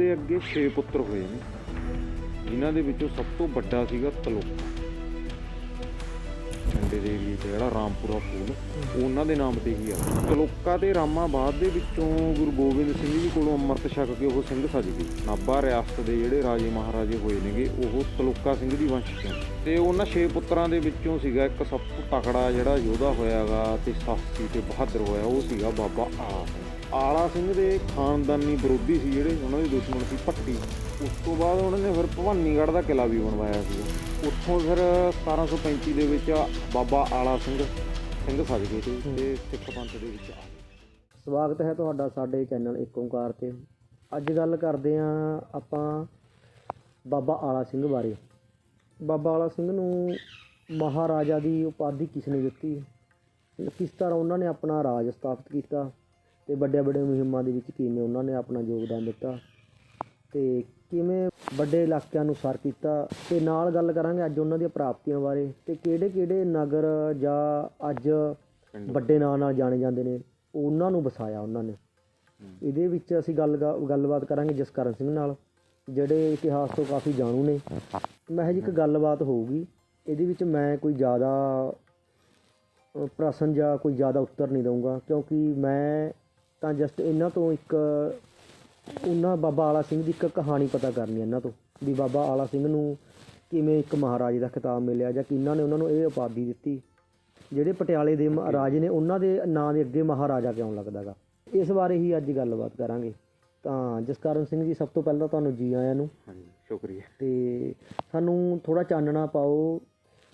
ਦੇ ਅੱਗੇ 6 ਪੁੱਤਰ ਹੋਏ ਨੇ। ਜਿਨ੍ਹਾਂ ਦੇ ਵਿੱਚੋਂ ਸਭ ਤੋਂ ਵੱਡਾ ਸੀਗਾ ਤਲੋਕਾ। ਠੰਡੇ ਦੇ ਏਰੀਏ 'ਚ ਜਿਹੜਾ ਰਾਮਪੁਰਾ ਫੂਲ ਉਹਨਾਂ ਦੇ ਨਾਮ ਤੇ ਹੀ ਆ। ਤਲੋਕਾ ਤੇ ਰਾਮਾਬਾਦ ਦੇ ਵਿੱਚੋਂ ਗੁਰੂ ਗੋਬਿੰਦ ਸਿੰਘ ਜੀ ਕੋਲੋਂ ਅੰਮ੍ਰਿਤ ਛਕ ਕੇ ਉਹ ਸਿੰਘ ਸੱਜ ਗਏ। ਨਾਭਾ ਰਿਆਸਤ ਦੇ ਜਿਹੜੇ ਰਾਜੇ ਮਹਾਰਾਜੇ ਹੋਏ ਨੇਗੇ, ਉਹ ਤਲੋਕਾ ਸਿੰਘ ਦੀ ਵੰਸ਼ ਚੋਂ ਤੇ ਉਹਨਾਂ ਛੇ ਪੁੱਤਰਾਂ ਦੇ ਵਿੱਚੋਂ ਸੀਗਾ ਇੱਕ ਸਭ ਤੋਂ ਤਕੜਾ ਜਿਹੜਾ ਯੋਧਾ ਹੋਇਆਗਾ ਤੇ ਸਾਹਸੀ ਤੇ ਬਹਾਦਰ ਹੋਇਆ, ਉਹ ਸੀਗਾ ਬਾਬਾ ਆਲਾ ਸਿੰਘ। ਆਲਾ ਸਿੰਘ ਦੇ ਖਾਨਦਾਨੀ ਵਿਰੋਧੀ ਸੀ ਜਿਹੜੇ, ਉਹਨਾਂ ਦੇ ਦੁਸ਼ਮਣ ਸੀ ਭੱਟੀ। ਉਸ ਤੋਂ ਬਾਅਦ ਉਹਨਾਂ ਨੇ ਫਿਰ ਭਵਾਨੀਗੜ੍ਹ ਦਾ ਕਿਲਾ ਵੀ ਬਣਵਾਇਆ ਸੀ ਉੱਥੋਂ ਫਿਰ 1735 ਦੇ ਵਿੱਚ ਬਾਬਾ ਆਲਾ ਸਿੰਘ ਸਿੰਘ ਸਜ ਗਏ ਤੇ ਤੇ ਸਿੱਖ ਪੰਥ ਦੇ ਵਿੱਚ ਆ ਗਏ। ਸਵਾਗਤ ਹੈ ਤੁਹਾਡਾ ਸਾਡੇ ਚੈਨਲ ਇੱਕ ਓਂਕਾਰ ਤੇ। ਅੱਜ ਗੱਲ ਕਰਦੇ ਆਂ ਆਪਾਂ ਬਾਬਾ ਆਲਾ ਸਿੰਘ ਬਾਰੇ। ਬਾਬਾ ਆਲਾ ਸਿੰਘ ਨੂੰ ਮਹਾਰਾਜਾ ਦੀ ਉਪਾਧੀ ਕਿਸ ਨੇ ਦਿੱਤੀ? ਕਿਸ ਤਰ੍ਹਾਂ ਉਹਨਾਂ ਨੇ ਆਪਣਾ ਰਾਜ ਸਥਾਪਿਤ ਕੀਤਾ? ਤੇ ਵੱਡੇ ਵੱਡੇ ਮੁਹਿੰਮਾਂ ਦੇ ਵਿੱਚ ਕਿਵੇਂ ਉਹਨਾਂ ਨੇ ਆਪਣਾ ਯੋਗਦਾਨ ਦਿੱਤਾ? ਤੇ ਕਿਵੇਂ ਵੱਡੇ ਇਲਾਕਿਆਂ ਨੂੰ ਸਰ ਕੀਤਾ। ਤੇ ਨਾਲ ਗੱਲ ਕਰਾਂਗੇ ਅੱਜ ਉਹਨਾਂ ਦੀਆਂ ਪ੍ਰਾਪਤੀਆਂ ਬਾਰੇ। ਤੇ ਕਿਹੜੇ ਕਿਹੜੇ ਨਗਰ ਜਾਂ ਅੱਜ ਵੱਡੇ ਨਾਂ ਨਾਲ ਜਾਣੇ ਜਾਂਦੇ ਨੇ? ਉਹਨਾਂ ਨੂੰ ਵਸਾਇਆ ਉਹਨਾਂ ਨੇ। ਇਹਦੇ ਵਿੱਚ ਅਸੀਂ ਗੱਲ ਗੱਲਬਾਤ ਕਰਾਂਗੇ ਜਸਕਰਨ ਸਿੰਘ ਨਾਲ ਜਿਹੜੇ ਇਤਿਹਾਸ ਤੋਂ ਕਾਫੀ ਜਾਣੂ ਨੇ। ਮਹਿਜ ਇੱਕ ਗੱਲਬਾਤ ਹੋਊਗੀ। ਇਹਦੇ ਵਿੱਚ ਮੈਂ ਕੋਈ ਜ਼ਿਆਦਾ ਪ੍ਰਸ਼ਨ ਜਾਂ ਕੋਈ ਜ਼ਿਆਦਾ ਉੱਤਰ ਨਹੀਂ ਦਊਂਗਾ। ਕਿਉਂਕਿ ਮੈਂ ਤਾਂ ਜਸਟ ਇਹਨਾਂ ਤੋਂ ਇੱਕ ਉਹਨਾਂ ਬਾਬਾ ਆਲਾ ਸਿੰਘ ਦੀ ਇੱਕ ਕਹਾਣੀ ਪਤਾ ਕਰਨੀ ਹੈ ਇਹਨਾਂ ਤੋਂ ਵੀ ਬਾਬਾ ਆਲਾ ਸਿੰਘ ਨੂੰ ਕਿਵੇਂ ਇੱਕ ਮਹਾਰਾਜੇ ਦਾ ਖਿਤਾਬ ਮਿਲਿਆ ਜਾਂ ਕਿਹਨਾਂ ਨੇ ਉਹਨਾਂ ਨੂੰ ਇਹ ਉਪਾਧੀ ਦਿੱਤੀ। ਜਿਹੜੇ ਪਟਿਆਲੇ ਦੇ ਰਾਜੇ ਨੇ ਉਹਨਾਂ ਦੇ ਨਾਂ ਦੇ ਅੱਗੇ ਮਹਾਰਾਜਾ ਕਿਉਂ ਲੱਗਦਾਗਾ ਇਸ ਬਾਰੇ ਹੀ ਅੱਜ ਗੱਲਬਾਤ ਕਰਾਂਗੇ। ਤਾਂ ਜਸਕਰਨ ਸਿੰਘ ਜੀ ਸਭ ਤੋਂ ਪਹਿਲਾਂ ਤੁਹਾਨੂੰ ਜੀ ਆਇਆਂ ਨੂੰ। ਹਾਂਜੀ ਸ਼ੁਕਰੀਆ। ਤੇ ਸਾਨੂੰ ਥੋੜਾ ਚਾਨਣਾ ਪਾਓ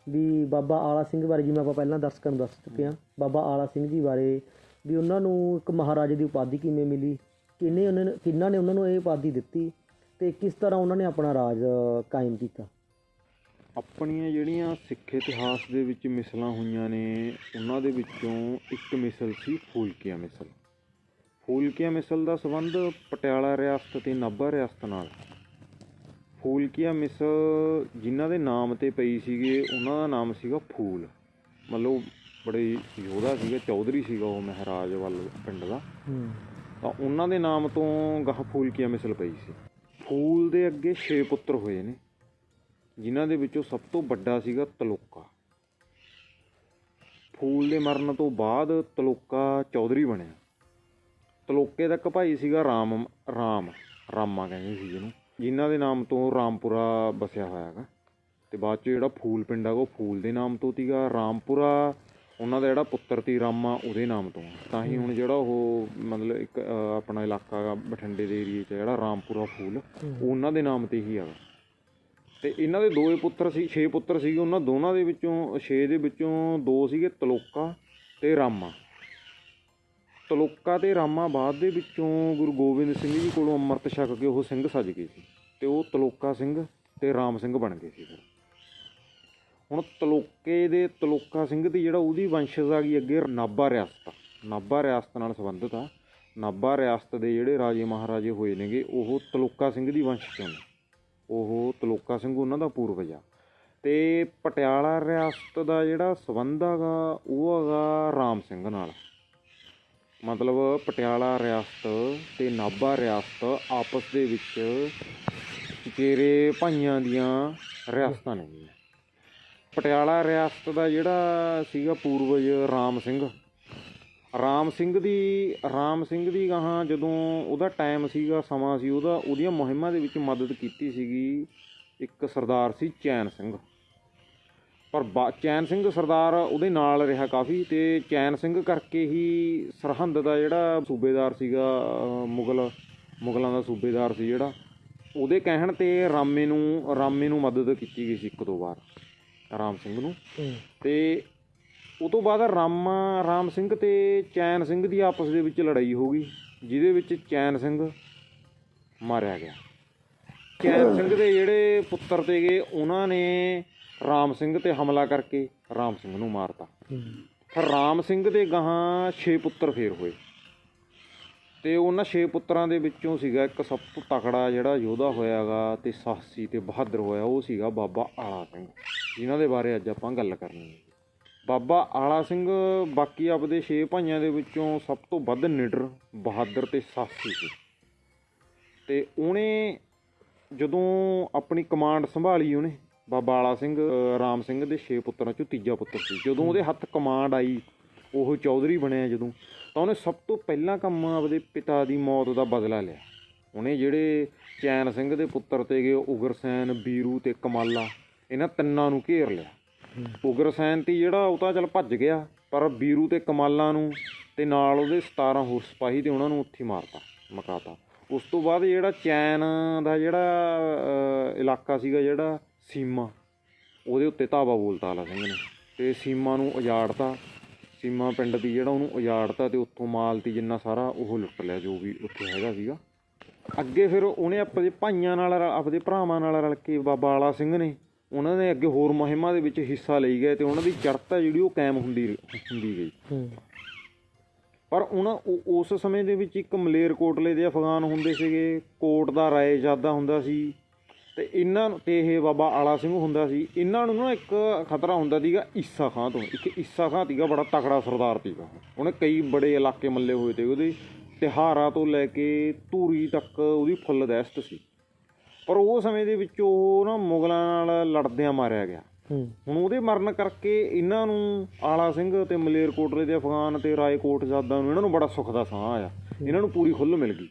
ਵੀ ਬਾਬਾ ਆਲਾ ਸਿੰਘ ਬਾਰੇ ਜਿਵੇਂ ਆਪਾਂ ਪਹਿਲਾਂ ਦਰਸ਼ਕਾਂ ਨੂੰ ਦੱਸ ਚੁੱਕੇ ਹਾਂ। ਬਾਬਾ ਆਲਾ ਸਿੰਘ ਜੀ ਬਾਰੇ ਵੀ ਉਹਨਾਂ ਨੂੰ ਇੱਕ ਮਹਾਰਾਜੇ ਦੀ ਉਪਾਧੀ ਕਿਵੇਂ ਮਿਲੀ? ਕਿੰਨੇ ਉਹਨਾਂ ਨੇ ਕਿੰਨਾਂ ਨੇ ਉਹਨਾਂ ਨੂੰ ਇਹ ਉਪਾਧੀ ਦਿੱਤੀ ਤੇ ਕਿਸ ਤਰ੍ਹਾਂ ਉਹਨਾਂ ਨੇ ਆਪਣਾ ਰਾਜ ਕਾਇਮ ਕੀਤਾ? ਆਪਣੀਆਂ ਜਿਹੜੀਆਂ ਸਿੱਖ ਇਤਿਹਾਸ ਦੇ ਵਿੱਚ ਮਿਸਲਾਂ ਹੋਈਆਂ ਨੇ ਉਹਨਾਂ ਦੇ ਵਿੱਚੋਂ ਇੱਕ ਮਿਸਲ ਸੀ ਫੂਲਕੀਆ ਮਿਸਲ। ਫੂਲਕੀਆ ਮਿਸਲ ਦਾ ਸੰਬੰਧ ਪਟਿਆਲਾ ਰਿਆਸਤ ਤੇ ਨਾਭਾ ਰਿਆਸਤ ਨਾਲ। ਫੂਲਕੀਆ ਮਿਸਲ ਜਿਨ੍ਹਾਂ ਦੇ ਨਾਮ ਤੇ ਪਈ ਸੀਗੇ ਉਹਨਾਂ ਦਾ ਨਾਮ ਸੀਗਾ ਫੂਲ। ਮਤਲਬ ਬੜੇ ਯੋਧਾ ਸੀਗਾ ਚੌਧਰੀ ਸੀਗਾ ਉਹ ਮਹਾਰਾਜ ਵੱਲ ਪਿੰਡ ਦਾ। ਹੂੰ। ਤਾਂ ਉਹਨਾਂ ਦੇ ਨਾਮ ਤੋਂ ਗਾਹ ਫੂਲਕੀਆ ਮਿਸਲ ਪਈ ਸੀ। ਫੂਲ ਦੇ ਅੱਗੇ 6 ਪੁੱਤਰ ਹੋਏ ਨੇ, ਜਿਨ੍ਹਾਂ ਦੇ ਵਿੱਚੋਂ ਸਭ ਤੋਂ ਵੱਡਾ ਸੀਗਾ ਤਲੋਕਾ। ਫੂਲ ਦੇ ਮਰਨ ਤੋਂ ਬਾਅਦ ਤਲੋਕਾ ਚੌਧਰੀ ਬਣਿਆ। ਤਲੋਕੇ ਦਾ ਇੱਕ ਭਾਈ ਸੀਗਾ ਰਾਮ ਰਾਮ, ਰਾਮਾ ਕਹਿੰਦੇ ਸੀ ਜਿਹਨੂੰ, ਜਿਨ੍ਹਾਂ ਦੇ ਨਾਮ ਤੋਂ ਰਾਮਪੁਰਾ ਬਸਿਆ ਹੋਇਆ ਹੈਗਾ। ਤੇ ਬਾਅਦ ਚ ਜਿਹੜਾ ਫੂਲ ਪਿੰਡ ਹੈਗਾ ਉਹ ਫੂਲ ਦੇ ਨਾਮ ਤੋਂ ਸੀਗਾ ਰਾਮਪੁਰਾ ਉਹਨਾਂ ਦਾ ਜਿਹੜਾ ਪੁੱਤਰ ਸੀ ਰਾਮਾ ਉਹਦੇ ਨਾਮ ਤੋਂ। ਤਾਂ ਹੀ ਹੁਣ ਜਿਹੜਾ ਉਹ ਮਤਲਬ ਇੱਕ ਆਪਣਾ ਇਲਾਕਾ ਹੈਗਾ ਬਠਿੰਡੇ ਦੇ ਏਰੀਏ 'ਚ ਜਿਹੜਾ ਰਾਮਪੁਰਾ ਫੂਲ ਉਹ ਉਹਨਾਂ ਦੇ ਨਾਮ ਤੇ ਹੀ ਹੈਗਾ ਤੇ ਇਹਨਾਂ ਦੇ ਦੋਏ ਪੁੱਤਰ ਸੀ 6 ਪੁੱਤਰ ਸੀਗੇ ਉਹਨਾਂ ਦੋਨਾਂ ਦੇ ਵਿੱਚੋਂ 6 ਦੇ ਵਿੱਚੋਂ ਦੋ ਸੀਗੇ ਤਲੋਕਾ ਤੇ ਰਾਮਾ। ਤਲੋਕਾ ਤੇ ਰਾਮਾ ਬਾਅਦ ਦੇ ਵਿੱਚੋਂ ਗੁਰੂ ਗੋਬਿੰਦ ਸਿੰਘ ਜੀ ਕੋਲੋਂ ਅੰਮ੍ਰਿਤ ਛਕ ਕੇ ਉਹ ਸਿੰਘ ਸਜ ਗਏ ਸੀ। ਤੇ ਉਹ ਤਲੋਕਾ ਸਿੰਘ ਤੇ ਰਾਮ ਸਿੰਘ ਬਣ ਗਏ ਸੀ ਫਿਰ। ਹੁਣ ਤਲੋਕੇ ਦੇ ਤਲੋਕਾ ਸਿੰਘ ਦੀ ਜਿਹੜਾ ਉਹਦੀ ਵੰਸ਼ਜ ਆ ਗਈ ਅੱਗੇ ਨਾਭਾ ਰਿਆਸਤ ਨਾਭਾ ਰਿਆਸਤ ਨਾਲ ਸੰਬੰਧਿਤ ਆ। ਨਾਭਾ ਰਿਆਸਤ ਦੇ ਜਿਹੜੇ ਰਾਜੇ ਮਹਾਰਾਜੇ ਹੋਏ ਨੇਗੇ, ਉਹ ਤਲੋਕਾ ਸਿੰਘ ਦੀ ਵੰਸ਼ ਚੋਂ ਨੇ। ਉਹ ਤਲੋਕਾ ਸਿੰਘ ਉਹਨਾਂ ਦਾ ਪੂਰਵਜ ਆ। ਤੇ ਪਟਿਆਲਾ ਰਿਆਸਤ ਦਾ ਜਿਹੜਾ ਸੰਬੰਧ ਹੈਗਾ, ਉਹ ਹੈਗਾ ਰਾਮ ਸਿੰਘ ਨਾਲ। ਮਤਲਬ ਪਟਿਆਲਾ ਰਿਆਸਤ ਤੇ ਨਾਭਾ ਰਿਆਸਤ ਆਪਸ ਦੇ ਵਿੱਚ ਚਚੇਰੇ ਭਾਈਆਂ ਦੀਆਂ ਰਿਆਸਤਾਂ ਨੇ ਪਟਿਆਲਾ ਰਿਆਸਤ ਦਾ ਜਿਹੜਾ ਸੀਗਾ ਪੂਰਵਜ ਰਾਮ ਸਿੰਘ। ਰਾਮ ਸਿੰਘ ਦੀ, ਰਾਮ ਸਿੰਘ ਦੀ ਗਾਹਾਂ ਜਦੋਂ ਉਹਦਾ ਟਾਈਮ ਸੀਗਾ, ਸਮਾਂ ਸੀ, ਉਹਦਾ, ਉਹਦੀਆਂ ਮੁਹਿੰਮਾਂ ਦੇ ਵਿੱਚ ਮਦਦ ਕੀਤੀ ਸੀਗੀ ਇੱਕ ਸਰਦਾਰ ਸੀ ਚੈਨ ਸਿੰਘ। ਪਰ ਬਾ- ਚੈਨ ਸਿੰਘ ਸਰਦਾਰ ਉਹਦੇ ਨਾਲ ਰਿਹਾ ਕਾਫੀ ਤੇ ਚੈਨ ਸਿੰਘ ਕਰਕੇ ਹੀ ਸਰਹੰਦ ਦਾ ਜਿਹੜਾ ਸੂਬੇਦਾਰ ਸੀਗਾ ਮੁਗਲ, ਮੁਗਲਾਂ ਦਾ ਸੂਬੇਦਾਰ ਸੀ ਜਿਹੜਾ, ਉਹਦੇ ਕਹਿਣ ਤੇ ਰਾਮੇ ਨੂੰ ਰਾਮੇ ਨੂੰ ਮਦਦ ਕੀਤੀ ਗਈ ਸੀ ਇੱਕ ਦੋ ਵਾਰ। ਰਾਮ ਸਿੰਘ ਨੂੰ। ਤੇ ਉਹ ਤੋਂ ਬਾਅਦ ਰਾਮਾ ਰਾਮ ਸਿੰਘ ਤੇ ਚੈਨ ਸਿੰਘ ਦੀ ਆਪਸ ਦੇ ਵਿੱਚ ਲੜਾਈ ਹੋ ਗਈ ਜਿਹਦੇ ਵਿੱਚ ਚੈਨ ਸਿੰਘ ਮਾਰਿਆ ਗਿਆ। ਚੈਨ ਸਿੰਘ ਦੇ ਜਿਹੜੇ ਪੁੱਤਰ ਤੇਗੇ ਉਹਨਾਂ ਨੇ ਰਾਮ ਸਿੰਘ ਤੇ ਹਮਲਾ ਕਰਕੇ ਰਾਮ ਸਿੰਘ ਨੂੰ ਮਾਰਤਾ। ਫਿਰ ਰਾਮ ਸਿੰਘ ਦੇ ਗਾਹਾਂ 6 ਪੁੱਤਰ ਫੇਰ ਹੋਏ। ਤੇ ਉਹਨਾਂ ਛੇ ਪੁੱਤਰਾਂ ਦੇ ਵਿੱਚੋਂ ਸੀਗਾ ਇੱਕ ਸਭ ਤੋਂ ਤਕੜਾ ਜਿਹੜਾ ਯੋਧਾ ਹੋਇਆਗਾ ਤੇ ਸਾਹਸੀ ਤੇ ਬਹਾਦਰ ਹੋਇਆ, ਉਹ ਸੀਗਾ ਬਾਬਾ ਆਲਾ ਸਿੰਘ, ਜਿਨ੍ਹਾਂ ਦੇ ਬਾਰੇ ਅੱਜ ਆਪਾਂ ਗੱਲ ਕਰਨੀ ਹੈ। ਬਾਬਾ ਆਲਾ ਸਿੰਘ ਬਾਕੀ ਆਪਦੇ ਛੇ ਭਾਈਆਂ ਦੇ ਵਿੱਚੋਂ ਸਭ ਤੋਂ ਵੱਧ ਨਿਡਰ, ਬਹਾਦਰ ਤੇ ਸਾਹਸੀ ਸੀ। ਤੇ ਉਹਨੇ ਜਦੋਂ ਆਪਣੀ ਕਮਾਂਡ ਸੰਭਾਲੀ ਉਹਨੇ, ਬਾਬਾ ਆਲਾ ਸਿੰਘ, ਰਾਮ ਸਿੰਘ ਦੇ ਛੇ ਪੁੱਤਰਾਂ ਚੋਂ ਤੀਜਾ ਪੁੱਤਰ ਸੀ। ਜਦੋਂ ਉਹਦੇ ਹੱਥ ਕਮਾਂਡ ਆਈ, ਉਹ ਚੌਧਰੀ ਬਣਿਆ ਜਦੋਂ ਤਾਂ ਉਹਨੇ ਸਭ ਤੋਂ ਪਹਿਲਾਂ ਕੰਮ ਆਪਦੇ ਪਿਤਾ ਦੀ ਮੌਤ ਦਾ ਬਦਲਾ ਲਿਆ। ਉਹਨੇ ਜਿਹੜੇ ਚੈਨ ਸਿੰਘ ਦੇ ਪੁੱਤਰ ਤੇਗੇ ਉਗਰਸੈਨ ਬੀਰੂ ਤੇ ਕਮਾਲਾ ਇਹਨਾਂ ਤਿੰਨਾਂ ਨੂੰ ਘੇਰ ਲਿਆ। ਉਗਰਸੈਨ ਤੀ ਜਿਹੜਾ ਉਹ ਤਾਂ ਚੱਲ ਭੱਜ ਗਿਆ ਪਰ ਬੀਰੂ ਤੇ ਕਮਾਲਾ ਨੂੰ ਤੇ ਨਾਲ ਉਹਦੇ 17 ਹੋਰ ਸਿਪਾਹੀ ਤੇ ਉਹਨਾਂ ਨੂੰ ਉੱਥੇ ਮਾਰਤਾ ਮਕਾਤਾ। ਉਸ ਤੋਂ ਬਾਅਦ ਜਿਹੜਾ ਚੈਨ ਦਾ ਜਿਹੜਾ ਇਲਾਕਾ ਸੀਗਾ ਜਿਹੜਾ ਸੀਮਾ ਉਹਦੇ ਉੱਤੇ ਧਾਵਾ ਬੋਲਤਾ ਆਲਾ ਸਿੰਘ ਨੇ ਤੇ ਸੀਮਾ ਨੂੰ ਉਜਾੜਤਾ। ਸੀਮਾ ਪਿੰਡ ਦੀ ਜਿਹੜਾ ਉਹਨੂੰ ਉਜਾੜਤਾ ਤੇ ਉੱਥੋਂ ਮਾਲ ਤੀ ਜਿੰਨਾ ਸਾਰਾ ਉਹ ਲੁੱਟ ਲਿਆ ਜੋ ਵੀ ਉੱਥੇ ਹੈਗਾ ਸੀਗਾ। ਅੱਗੇ ਫਿਰ ਉਹਨੇ ਆਪਣੇ ਭਾਈਆਂ ਨਾਲ ਆਪਦੇ ਭਰਾਵਾਂ ਨਾਲ ਰਲ ਕੇ ਬਾਬਾ ਆਲਾ ਸਿੰਘ ਨੇ ਉਹਨਾਂ ਨੇ ਅੱਗੇ ਹੋਰ ਮੁਹਿੰਮਾਂ ਦੇ ਵਿੱਚ ਹਿੱਸਾ ਲਈ ਗਏ ਤੇ ਉਹਨਾਂ ਦੀ ਚੜ੍ਹਤਾ ਜਿਹੜੀ ਉਹ ਕਾਇਮ ਹੁੰਦੀ ਹੁੰਦੀ ਗਈ। ਪਰ ਉਹਨਾਂ ਉਹ- ਉਸ ਸਮੇਂ ਦੇ ਵਿੱਚ ਇੱਕ ਮਲੇਰਕੋਟਲੇ ਦੇ ਅਫਗਾਨ ਹੁੰਦੇ ਸੀਗੇ ਕੋਟ ਦਾ ਰਾਏਜਾਦਾ ਹੁੰਦਾ ਸੀ। ਤੇ ਇਹਨਾਂ ਨੂੰ ਤੇ ਇਹ ਬਾਬਾ ਆਲਾ ਸਿੰਘ ਹੁੰਦਾ ਸੀ ਇਹਨਾਂ ਨੂੰ ਨਾ ਇੱਕ ਖਤਰਾ ਹੁੰਦਾ ਸੀਗਾ ਈਸਾ ਖਾਂ ਤੋਂ। ਇੱਕ ਈਸਾ ਖਾਂ ਸੀਗਾ ਬੜਾ ਤਕੜਾ ਸਰਦਾਰ ਸੀਗਾ ਉਹ। ਉਹਨੇ ਕਈ ਬੜੇ ਇਲਾਕੇ ਮੱਲੇ ਹੋਏ ਤੇ ਉਹਦੇ ਤਿਹਾਰਾਂ ਤੋਂ ਲੈ ਕੇ ਧੂਰੀ ਤੱਕ ਉਹਦੀ ਫੁੱਲ ਦਹਿਸ਼ਤ ਸੀ। ਪਰ ਉਹ ਸਮੇਂ ਦੇ ਵਿੱਚ ਉਹ ਨਾ ਮੁਗਲਾਂ ਨਾਲ ਲੜਦਿਆਂ ਮਾਰਿਆ ਗਿਆ। ਹੁਣ ਉਹਦੇ ਮਰਨ ਕਰਕੇ ਇਹਨਾਂ ਨੂੰ ਆਲਾ ਸਿੰਘ ਤੇ ਮਲੇਰਕੋਟਲੇ ਦੇ ਅਫਗਾਨ ਤੇ ਰਾਏਕੋਟ ਜਾਦਾ ਨੂੰ ਇਹਨਾਂ ਨੂੰ ਬੜਾ ਸੁੱਖ ਦਾ ਸਾਹ ਆਇਆ। ਇਹਨਾਂ ਨੂੰ ਪੂਰੀ ਖੁੱਲ੍ਹ ਮਿਲ ਗਈ।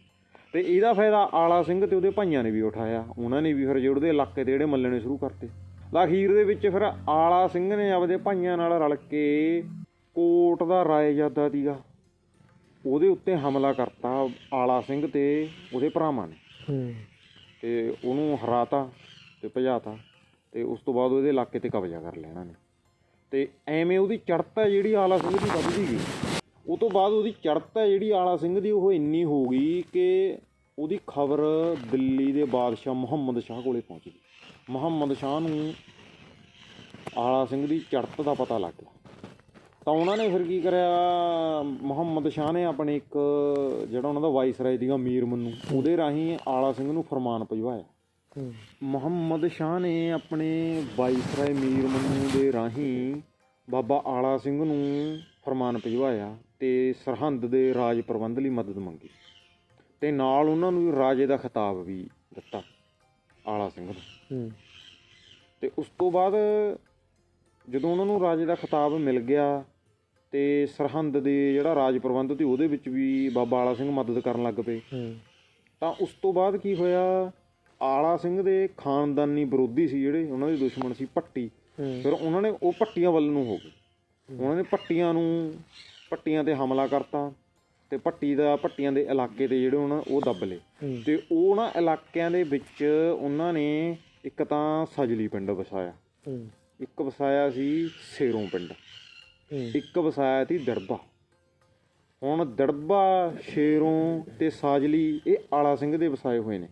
ਤੇ ਇਹਦਾ ਫਾਇਦਾ ਆਲਾ ਸਿੰਘ ਤੇ ਉਹਦੇ ਭਾਈਆਂ ਨੇ ਵੀ ਉਠਾਇਆ। ਉਹਨਾਂ ਨੇ ਵੀ ਫਿਰ ਜਿਹੜੇ ਉਹਦੇ ਇਲਾਕੇ ਤੇ ਜਿਹੜੇ ਮੱਲਣੇ ਸ਼ੁਰੂ ਕਰਤੇ। ਅਖੀਰ ਦੇ ਵਿੱਚ ਫਿਰ ਆਲਾ ਸਿੰਘ ਨੇ ਆਪਦੇ ਭਾਈਆਂ ਨਾਲ ਰਲ ਕੇ ਕੋਟ ਦਾ ਰਾਏਜਾਦਾ ਸੀਗਾ ਉਹਦੇ ਉੱਤੇ ਹਮਲਾ ਕਰਤਾ ਆਲਾ ਸਿੰਘ ਤੇ ਉਹਦੇ ਭਰਾਵਾਂ ਨੇ। ਹੂੰ। ਤੇ ਉਹਨੂੰ ਹਰਾਤਾ ਤੇ ਭਜਾਤਾ ਤੇ ਉਸ ਤੋਂ ਬਾਅਦ ਉਹਦੇ ਇਲਾਕੇ ਤੇ ਕਬਜ਼ਾ ਕਰ ਲਿਆ ਇਹਨਾਂ ਨੇ। ਤੇ ਐਵੇਂ ਉਹਦੀ ਚੜ੍ਹਤਾ ਜਿਹੜੀ ਆਲਾ ਸਿੰਘ ਦੀ ਵੱਧਦੀ ਗਈ। ਉਹ ਤੋਂ ਬਾਅਦ ਉਹਦੀ ਚੜ੍ਹਤਾ ਜਿਹੜੀ ਆਲਾ ਸਿੰਘ ਦੀ ਉਹ ਇੰਨੀ ਹੋ ਗਈ ਕਿ ਉਹਦੀ ਖਬਰ ਦਿੱਲੀ ਦੇ ਬਾਦਸ਼ਾਹ ਮੁਹੰਮਦ ਸ਼ਾਹ ਕੋਲੇ ਪਹੁੰਚ। ਗਈ ਮੁਹੰਮਦ ਸ਼ਾਹ ਨੂੰ ਆਲਾ ਸਿੰਘ ਦੀ ਚੜ੍ਹਤ ਦਾ ਪਤਾ ਲੱਗ ਗਿਆ। ਤਾਂ ਉਹਨਾਂ ਨੇ ਫਿਰ ਕੀ ਕਰਿਆ? ਮੁਹੰਮਦ ਸ਼ਾਹ ਨੇ ਆਪਣੇ ਇੱਕ ਜਿਹੜਾ ਉਹਨਾਂ ਦਾ ਵਾਇਸਰਾਏ ਸੀਗਾ ਮੀਰ ਮੰਨੂ ਉਹਦੇ ਰਾਹੀਂ ਆਲਾ ਸਿੰਘ ਨੂੰ ਫਰਮਾਨ ਭਜਵਾਇਆ। ਮੁਹੰਮਦ ਸ਼ਾਹ ਨੇ ਆਪਣੇ ਵਾਇਸਰਾਏ ਮੀਰ ਮੰਨੂ ਦੇ ਰਾਹੀਂ ਬਾਬਾ ਆਲਾ ਸਿੰਘ ਨੂੰ ਫਰਮਾਨ ਭਜਵਾਇਆ ਤੇ ਸਰਹੰਦ ਦੇ ਰਾਜ ਪ੍ਰਬੰਧ ਲਈ ਮਦਦ ਮੰਗੀ। ਤੇ ਨਾਲ ਉਹਨਾਂ ਨੂੰ ਰਾਜੇ ਦਾ ਖਿਤਾਬ ਵੀ ਦਿੱਤਾ ਆਲਾ ਸਿੰਘ ਨੂੰ ਹੂੰ। ਤੇ ਉਸ ਤੋਂ ਬਾਅਦ ਜਦੋਂ ਉਹਨਾਂ ਨੂੰ ਰਾਜੇ ਦਾ ਖਿਤਾਬ ਮਿਲ ਗਿਆ ਤੇ ਸਰਹੰਦ ਦੇ ਜਿਹੜਾ ਰਾਜ ਪ੍ਰਬੰਧ ਸੀ ਉਹਦੇ ਵਿੱਚ ਵੀ ਬਾਬਾ ਆਲਾ ਸਿੰਘ ਮਦਦ ਕਰਨ ਲੱਗ ਪਏ। ਤਾਂ ਉਸ ਤੋਂ ਬਾਅਦ ਕੀ ਹੋਇਆ ਆਲਾ ਸਿੰਘ ਦੇ ਖਾਨਦਾਨੀ ਵਿਰੋਧੀ ਸੀ ਜਿਹੜੇ ਉਹਨਾਂ ਦੇ ਦੁਸ਼ਮਣ ਸੀ ਪੱਟੀ ਫਿਰ ਉਹਨਾਂ ਨੇ ਉਹ ਪੱਟੀਆਂ ਵੱਲ ਨੂੰ ਹੋ ਗਏ। ਉਹਨਾਂ ਨੇ ਪੱਟੀਆਂ ਨੂੰ ਪੱਟੀਆਂ ਤੇ ਹਮਲਾ ਕਰਤਾ। ਤੇ ਪੱਟੀ ਦਾ ਪੱਟੀਆਂ ਦੇ ਇਲਾਕੇ ਤੇ ਜਿਹੜੇ ਉਹਨਾਂ ਉਹ ਦੱਬ ਲਏ। ਤੇ ਉਹ ਨਾ ਇਲਾਕਿਆਂ ਦੇ ਵਿੱਚ ਉਹਨਾਂ ਨੇ ਇੱਕ ਤਾਂ ਸਜਲੀ ਪਿੰਡ ਵਸਾਇਆ। ਇੱਕ ਵਸਾਇਆ ਸੀ ਸੇਰੋਂ ਪਿੰਡ। ਇੱਕ ਵਸਾਇਆ ਸੀ ਦੜਬਾ। ਹੁਣ ਦੜਬਾ ਸ਼ੇਰੋਂ ਤੇ ਸਾਜਲੀ ਇਹ ਆਲਾ ਸਿੰਘ ਦੇ ਵਸਾਏ ਹੋਏ ਨੇ।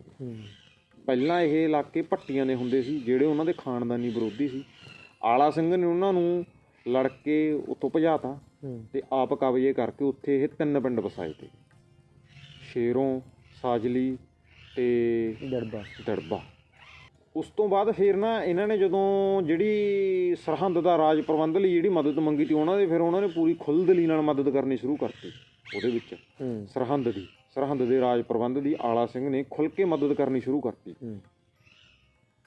ਪਹਿਲਾਂ ਇਹ ਇਲਾਕੇ ਪੱਟੀਆਂ ਦੇ ਹੁੰਦੇ ਸੀ ਜਿਹੜੇ ਉਹਨਾਂ ਦੇ ਖਾਨਦਾਨੀ ਵਿਰੋਧੀ ਸੀ। ਆਲਾ ਸਿੰਘ ਨੇ ਉਹਨਾਂ ਨੂੰ ਲੜ ਕੇ ਉੱਥੋਂ ਭਜਾਤਾ। ਤੇ ਆਪ ਕਬਜ਼ੇ ਕਰਕੇ ਉੱਥੇ ਇਹ ਤਿੰਨ ਪਿੰਡ ਵਸਾਏ ਤੇ। ਸ਼ੇਰੋਂ ਸਾਜਲੀ ਤੇ ਡਰਬਾ ਦੜਬਾ। ਉਸ ਤੋਂ ਬਾਅਦ ਫਿਰ ਨਾ ਇਹਨਾਂ ਨੇ ਜਦੋਂ ਜਿਹੜੀ ਸਰਹੰਦ ਦਾ ਰਾਜ ਪ੍ਰਬੰਧ ਲਈ ਜਿਹੜੀ ਮਦਦ ਮੰਗੀ ਤੀ ਉਹਨਾਂ ਦੇ ਫਿਰ ਉਹਨਾਂ ਨੇ ਪੂਰੀ ਖੁੱਲ੍ਹਦਲੀ ਨਾਲ ਮਦਦ ਕਰਨੀ ਸ਼ੁਰੂ ਕਰਤੀ ਉਹਦੇ ਵਿੱਚ। ਸਰਹੰਦ ਦੀ ਸਰਹੰਦ ਦੇ ਰਾਜ ਪ੍ਰਬੰਧ ਦੀ ਆਲਾ ਸਿੰਘ ਨੇ ਖੁੱਲ੍ਹ ਕੇ ਮਦਦ ਕਰਨੀ ਸ਼ੁਰੂ ਕਰਤੀ।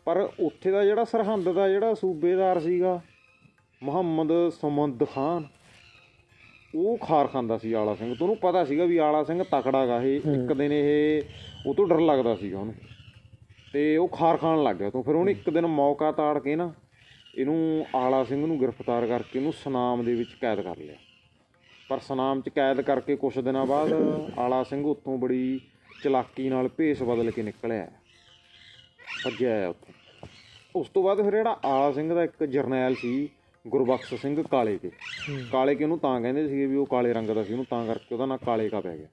ਪਰ ਉੱਥੇ ਦਾ ਜਿਹੜਾ ਸਰਹੰਦ ਦਾ ਜਿਹੜਾ ਸੂਬੇਦਾਰ ਸੀਗਾ ਮੁਹੰਮਦ ਸਮੰਦ ਖਾਨ ਉਹ ਖਾਰ ਖਾਂਦਾ ਸੀ ਆਲਾ ਸਿੰਘ। ਤੋਂ ਉਹਨੂੰ ਪਤਾ ਸੀਗਾ ਵੀ ਆਲਾ ਸਿੰਘ ਤਕੜਾ ਗਾ ਇਹ। ਇੱਕ ਦਿਨ ਇਹ ਉਹ ਤੋਂ ਡਰ ਲੱਗਦਾ ਸੀਗਾ ਉਹਨੂੰ। ਤੇ ਉਹ ਖਾਰ ਖਾਣ ਲੱਗ ਗਿਆ। ਤੋਂ ਫਿਰ ਉਹਨੇ ਇੱਕ ਦਿਨ ਮੌਕਾ ਤਾੜ ਕੇ ਨਾ ਇਹਨੂੰ ਆਲਾ ਸਿੰਘ ਨੂੰ ਗ੍ਰਿਫਤਾਰ ਕਰਕੇ ਇਹਨੂੰ ਸਨਾਮ ਦੇ ਵਿੱਚ ਕੈਦ ਕਰ ਲਿਆ। ਪਰ ਸਨਾਮ 'ਚ ਕੈਦ ਕਰਕੇ ਕੁਝ ਦਿਨਾਂ ਬਾਅਦ ਆਲਾ ਸਿੰਘ ਉੱਥੋਂ ਬੜੀ ਚਲਾਕੀ ਨਾਲ ਭੇਸ ਬਦਲ ਕੇ ਨਿਕਲਿਆ। ਭੱਜਿਆ ਉੱਥੋਂ। ਉਸ ਤੋਂ ਬਾਅਦ ਫਿਰ ਜਿਹੜਾ ਆਲਾ ਸਿੰਘ ਦਾ ਇੱਕ ਜਰਨੈਲ ਸੀ ਗੁਰਬਖਸ਼ ਸਿੰਘ ਕਾਲੇ ਕੇ। ਕਾਲੇ ਕੇ ਉਹਨੂੰ ਤਾਂ ਕਹਿੰਦੇ ਸੀਗੇ ਵੀ ਉਹ ਕਾਲੇ ਰੰਗ ਦਾ ਸੀ ਉਹਨੂੰ ਤਾਂ ਕਰਕੇ ਉਹਦਾ ਨਾਂ ਕਾਲੇ ਕਾ ਪੈ ਗਿਆ।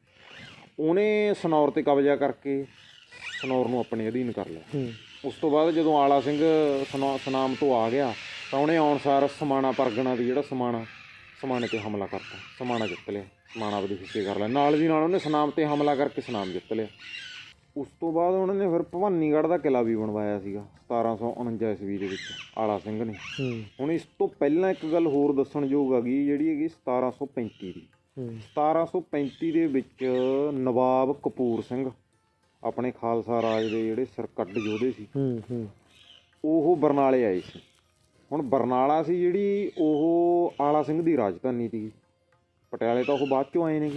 ਉਹਨੇ ਸਨੌਰ ਤੇ ਕਬਜ਼ਾ ਕਰਕੇ ਸਨੌਰ ਨੂੰ ਆਪਣੇ ਅਧੀਨ ਕਰ ਲਿਆ। ਉਸ ਤੋਂ ਬਾਅਦ ਜਦੋਂ ਆਲਾ ਸਿੰਘ ਸਨੌ- ਸਨਾਮ ਤੋਂ ਆ ਗਿਆ ਤਾਂ ਉਹਨੇ ਆਉਣਸਾਰ ਸਮਾਣਾ ਪਰਗਣਾ ਦੀ ਜਿਹੜਾ ਸਮਾਣਾ ਸਮਾਣੇ ਤੇ ਹਮਲਾ ਕਰਤਾ। ਸਮਾਣਾ ਜਿੱਤ ਲਿਆ ਸਮਾਣਾ ਆਪਦੇ ਹਿੱਸੇ ਕਰ ਲਿਆ। ਨਾਲ ਦੀ ਨਾਲ ਉਹਨੇ ਸਨਾਮ ਤੇ ਹਮਲਾ ਕਰਕੇ ਸਨਾਮ ਜਿੱਤ ਲਿਆ। ਉਸ ਤੋਂ ਬਾਅਦ ਉਹਨਾਂ ਨੇ ਫਿਰ ਭਵਾਨੀਗੜ੍ਹ ਦਾ ਕਿਲਾ ਵੀ ਬਣਵਾਇਆ ਸੀਗਾ 1749 ਈਸਵੀ ਦੇ ਵਿੱਚ ਆਲਾ ਸਿੰਘ ਨੇ। ਹੁਣ ਇਸ ਤੋਂ ਪਹਿਲਾਂ ਇੱਕ ਗੱਲ ਹੋਰ ਦੱਸਣਯੋਗ ਹੈਗੀ ਜਿਹੜੀ ਹੈਗੀ 1735 ਦੀ। ਹੂੰ। 1735 ਦੇ ਵਿੱਚ ਨਵਾਬ ਕਪੂਰ ਸਿੰਘ ਆਪਣੇ ਖਾਲਸਾ ਰਾਜ ਦੇ ਜਿਹੜੇ ਸਰਕੱਡ ਯੋਧੇ ਸੀ ਉਹ ਬਰਨਾਲੇ ਆਏ ਸੀ। ਹੁਣ ਬਰਨਾਲਾ ਸੀ ਜਿਹੜੀ ਉਹ ਆਲਾ ਸਿੰਘ ਦੀ ਰਾਜਧਾਨੀ ਸੀ ਪਟਿਆਲੇ ਤਾਂ ਉਹ ਬਾਅਦ ਚੋਂ ਆਏ ਨੇ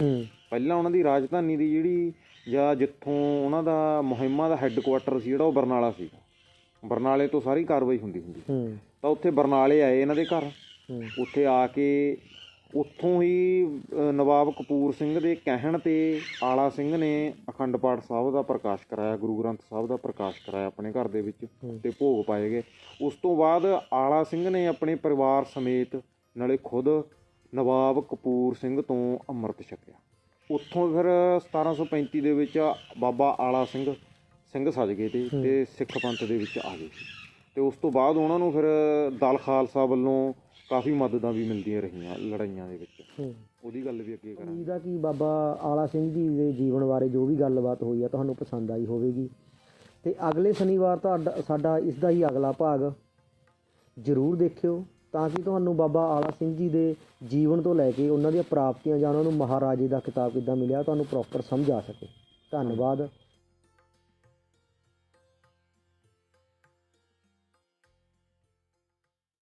ਪਹਿਲਾਂ ਉਹਨਾਂ ਦੀ ਰਾਜਧਾਨੀ ਦੀ ਜਿਹੜੀ ਜਾਂ ਜਿੱਥੋਂ ਉਹਨਾਂ ਦਾ ਮੁਹਿੰਮਾਂ ਦਾ ਹੈੱਡਕੁਆਟਰ ਸੀ ਜਿਹੜਾ ਉਹ ਬਰਨਾਲਾ ਸੀ। ਬਰਨਾਲੇ ਤੋਂ ਸਾਰੀ ਕਾਰਵਾਈ ਹੁੰਦੀ ਹੁੰਦੀ ਹੂੰ। ਤਾਂ ਉੱਥੇ ਬਰਨਾਲੇ ਆਏ ਇਹਨਾਂ ਦੇ ਘਰ। ਉੱਥੇ ਆ ਕੇ ਉੱਥੋਂ ਹੀ ਅ, ਨਵਾਬ ਕਪੂਰ ਸਿੰਘ ਦੇ ਕਹਿਣ ਤੇ ਆਲਾ ਸਿੰਘ ਨੇ ਅਖੰਡ ਪਾਠ ਸਾਹਿਬ ਦਾ ਪ੍ਰਕਾਸ਼ ਕਰਾਇਆ ਗੁਰੂ ਗ੍ਰੰਥ ਸਾਹਿਬ ਦਾ ਪ੍ਰਕਾਸ਼ ਕਰਾਇਆ ਆਪਣੇ ਘਰ ਦੇ ਵਿੱਚ। ਤੇ ਭੋਗ ਪਾਏ ਗਏ। ਉਸ ਤੋਂ ਬਾਅਦ ਆਲਾ ਸਿੰਘ ਨੇ ਆਪਣੇ ਪਰਿਵਾਰ ਸਮੇਤ ਨਾਲੇ ਖੁਦ ਨਵਾਬ ਕਪੂਰ ਸਿੰਘ ਤੋਂ ਅੰਮ੍ਰਿਤ ਛਕਿਆ। ਉੱਥੋਂ ਫਿਰ 1735 ਦੇ ਵਿੱਚ ਬਾਬਾ ਆਲਾ ਸਿੰਘ ਸਿੰਘ ਸੱਜ ਗਏ ਤੇ ਤੇ ਸਿੱਖ ਪੰਥ ਦੇ ਵਿੱਚ ਆ ਗਏ। ਤੇ ਉਸ ਤੋਂ ਬਾਅਦ ਉਹਨਾਂ ਨੂੰ ਫਿਰ ਦਲ ਖਾਲਸਾ ਵੱਲੋਂ ਕਾਫੀ ਮਦਦਾਂ ਵੀ ਮਿਲਦੀਆਂ ਰਹੀਆਂ ਲੜਾਈਆਂ ਦੇ ਵਿੱਚ। ਉਹਦੀ ਗੱਲ ਵੀ ਅੱਗੇ ਕਰਾਂਗੇ। ਇਹਦਾ ਕੀ ਬਾਬਾ ਆਲਾ ਸਿੰਘ ਜੀ ਦੇ ਜੀਵਨ ਬਾਰੇ ਜੋ ਵੀ ਗੱਲਬਾਤ ਹੋਈ ਆ ਤੁਹਾਨੂੰ ਪਸੰਦ ਆਈ ਹੋਵੇਗੀ। ਤੇ ਅਗਲੇ ਸ਼ਨੀਵਾਰ ਤੁਹਾਡਾ ਸਾਡਾ ਇਸ ਦਾ ਹੀ ਅਗਲਾ ਭਾਗ ਜ਼ਰੂਰ ਦੇਖਿਓ। ਤਾਂ ਕਿ ਤੁਹਾਨੂੰ ਬਾਬਾ ਆਲਾ ਸਿੰਘ ਜੀ ਦੇ ਜੀਵਨ ਤੋਂ ਲੈ ਕੇ ਉਹਨਾਂ ਦੀਆਂ ਪ੍ਰਾਪਤੀਆਂ ਜਾਂ ਉਹਨਾਂ ਨੂੰ ਮਹਾਰਾਜੇ ਦਾ ਖਿਤਾਬ ਕਿੱਦਾਂ ਮਿਲਿਆ, ਤੁਹਾਨੂੰ ਪ੍ਰੋਪਰ ਸਮਝ ਆ ਸਕੇ। ਧੰਨਵਾਦ।